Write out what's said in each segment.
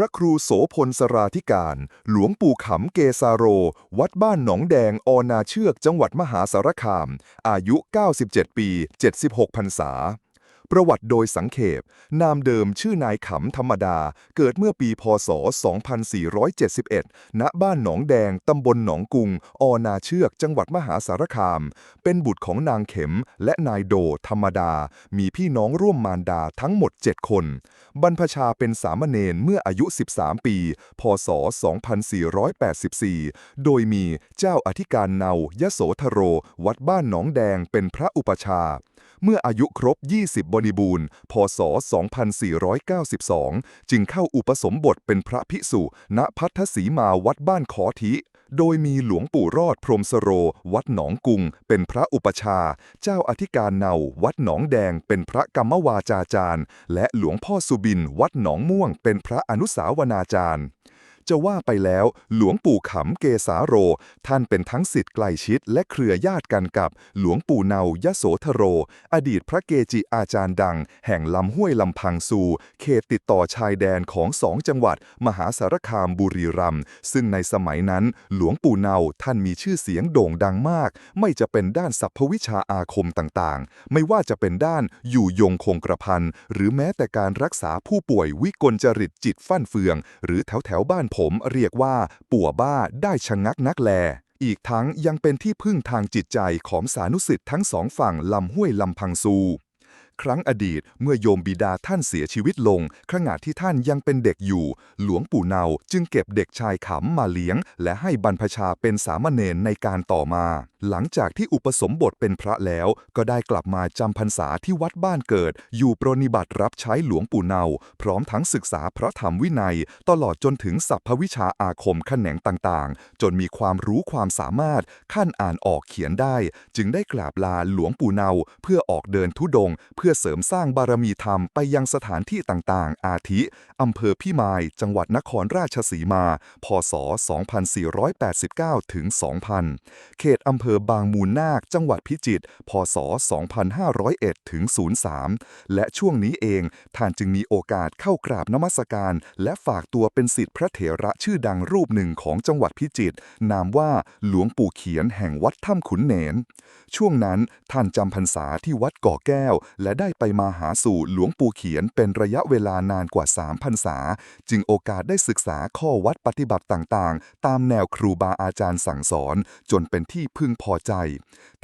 พระครูโสพลสราธิการ หลวงปู่ขำเกซาโร วัดบ้านหนองแดงอนาเชือกจังหวัดมหาสารคาม อายุ 97 ปี 76พรรษา ประวัติโดยสังเขป นามเดิมชื่อนายขำธรรมดา เกิดเมื่อปีพศ 2471 ณ บ้านหนองแดง ตำบลหนองกุง อนาเชือก จังหวัดมหาสารคาม เป็นบุตรของนางเข็มและนายโด ธรรมดา มีพี่น้องร่วมมารดาทั้งหมด 7 คน บรรพชาเป็นสามเณรเมื่ออายุ 13 ปี พศ 2484 โดยมีเจ้าอธิการเนายโสธโร วัดบ้านหนองแดงเป็นพระอุปชา เมื่ออายุครบ 20บริบูรณ์ พศ 2492 จึงเข้าอุปสมบทเป็นพระภิกษุ ณ พัทธสีมาวัดบ้านขอทิ โดยมีหลวงปู่รอดพรมสโร วัดหนองกุง เป็นพระอุปชา เจ้าอธิการเนา วัดหนองแดง เป็นพระกรรมวาจาจารย์ และหลวงพ่อสุบิน วัดหนองม่วง เป็นพระอนุสาวนาจารย์ จะว่าไปแล้ว หลวงปู่ขำเกษาโร ท่านเป็นทั้งสิทธิ์ใกล้ชิดและเครือญาติกันกับ หลวงปู่เนายโสธโร อดีตพระเกจิอาจารย์ดัง แห่งลำห้วยลำพังซู เขตติดต่อชายแดนของสองจังหวัด มหาสารคามบุรีรัมย์ซึ่งในสมัยนั้นหลวงปู่เนาท่านมีชื่อเสียงโด่งดังมาก ไม่จะเป็นด้านสัพพวิชาอาคมต่างๆ ไม่ว่าจะเป็นด้านอยู่ยงคงกระพันหรือแม้แต่การรักษาผู้ป่วยวิกลจริตจิตฟั่นเฟือง หรือแถวแถวบ้านผผมเรียกว่าป่วบ้าได้ชะงักนักแล อีกทั้งยังเป็นที่พึ่งทางจิตใจของสานุสิทธิ์ทั้งสองฝั่งลำห้วยลำพังซู ครั้งอดีตเมื่อโยมบิดาท่านเสียชีวิตลง ขณะที่ท่านยังเป็นเด็กอยู่ หลวงปู่เนาจึงเก็บเด็กชายขำมาเลี้ยง และให้บรรพชาเป็นสามเณรในการต่อมา หลังจากที่อุปสมบทเป็นพระแล้ว ก็ได้กลับมาจำพรรษาที่วัดบ้านเกิด อยู่ปรนิบัติรับใช้หลวงปู่เนาพร้อมทั้งศึกษาพระธรรมวินัย ตลอดจนถึงสัพพวิชาอาคมแขนงต่างๆ จนมีความรู้ความสามารถขั้นอ่านออกเขียนได้ จึงได้กราบลาหลวงปู่เนาเพื่อออกเดินทุดงค์เพื่อเสริมสร้างบารมีธรรมไปยังสถานที่ต่างๆ อาทิ อำเภอพิมาย จังหวัดนครราชสีมา พศ 2489 ถึง 2000 เขตอำเภอบางมูลนาค จังหวัดพิจิตร พศ 2501 ถึง 03 และช่วงนี้เอง ท่านจึงมีโอกาสเข้ากราบนมัสการ และฝากตัวเป็นศิษย์พระเถระชื่อดังรูปหนึ่งของจังหวัดพิจิตร นามว่าหลวงปู่เขียนแห่งวัดถ้ำขุนเหนน ช่วงนั้นท่านจำพรรษาที่วัดก่อแก้ว และได้ไปมาหาสู่หลวงปู่เขียนเป็นระยะเวลานานกว่า 3 พรรษา จึงโอกาสได้ศึกษาข้อวัดปฏิบัติต่างๆ ตามแนวครูบาอาจารย์สั่งสอน จนเป็นที่พึงพอใจ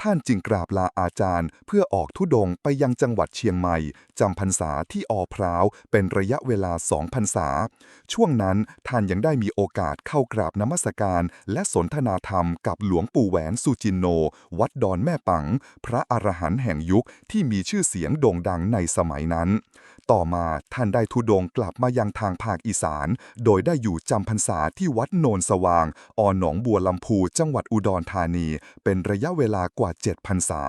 ท่านจึงกราบลาอาจารย์ เพื่อออกทุดงไปยังจังหวัดเชียงใหม่จำพรรษาที่อพร้าวเป็นระยะเวลาสองพรรษา ช่วงนั้นท่านยังได้มีโอกาสเข้ากราบนมัสการ และสนทนาธรรมกับหลวงปู่แหวนสุจินโน วัดดอนแม่ปัง พระอรหันต์แห่งยุคที่มีชื่อเสียงโด่งดังในสมัยนั้น ต่อมาท่านได้ทุดงกลับมายังทางภาคอีสาน โดยได้อยู่จำพรรษาที่วัดโนนสว่าง อหนองบัวลำพู จังหวัดอุดรธานี เป็นระยะเวลากว่า7พรรษา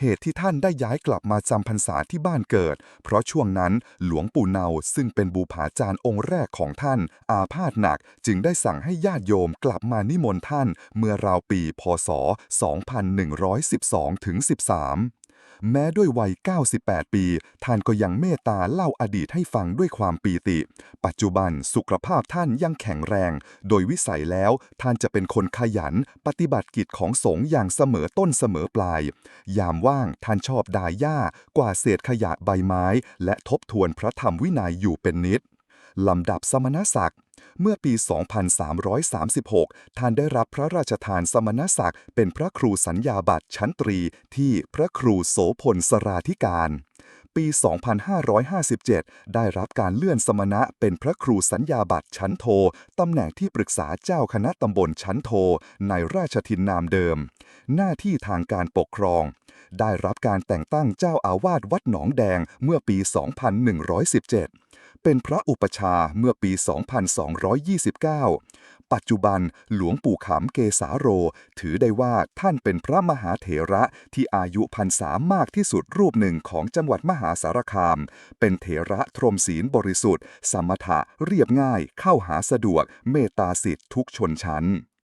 เหตุที่ท่านได้ย้ายกลับมาจำพรรษาที่บ้านเกิด เพราะช่วงนั้นหลวงปู่เนาซึ่งเป็นบูผาจารย์องค์แรกของท่าน อาพาธหนักจึงได้สั่งให้ญาติโยมกลับมานิมนต์ท่าน เมื่อราวปีพศ 2112ถึง13 แม้ด้วยวัย 98 ปี ท่านก็ยังเมตตาเล่าอดีตให้ฟังด้วยความปีติ ปัจจุบันสุขภาพท่านยังแข็งแรง โดยวิสัยแล้วท่านจะเป็นคนขยัน ปฏิบัติกิจของสงฆ์อย่างเสมอต้นเสมอปลาย ยามว่างท่านชอบดายหญ้ากว่าดเศษขยะใบไม้ และทบทวนพระธรรมวินัยอยู่เป็นนิด ลำดับสมณศักดิ์ เมื่อปี 2336 ท่านได้รับพระราชทานสมณศักดิ์เป็นพระครูสัญญาบัตรชั้นตรีที่พระครูโสพลสราธิการปี 2557 ได้รับการเลื่อนสมณะเป็นพระครูสัญญาบัตรชั้นโท ตำแหน่งที่ปรึกษาเจ้าคณะตำบลชั้นโท ในราชทินนามเดิม หน้าที่ทางการปกครอง ได้รับการแต่งตั้งเจ้าอาวาสวัดหนองแดงเมื่อปี 2117 เป็นพระอุปชาเมื่อปี 2229 ปัจจุบันหลวงปู่ขำเกษาโร ถือได้ว่าท่านเป็นพระมหาเถระที่อายุพรรษามากที่สุดรูปหนึ่งของจังหวัดมหาสารคาม เป็นเถระทรมศีลบริสุทธิ์ สมถะเรียบง่ายเข้าหาสะดวกเมตตาสิทธิทุกชนชั้น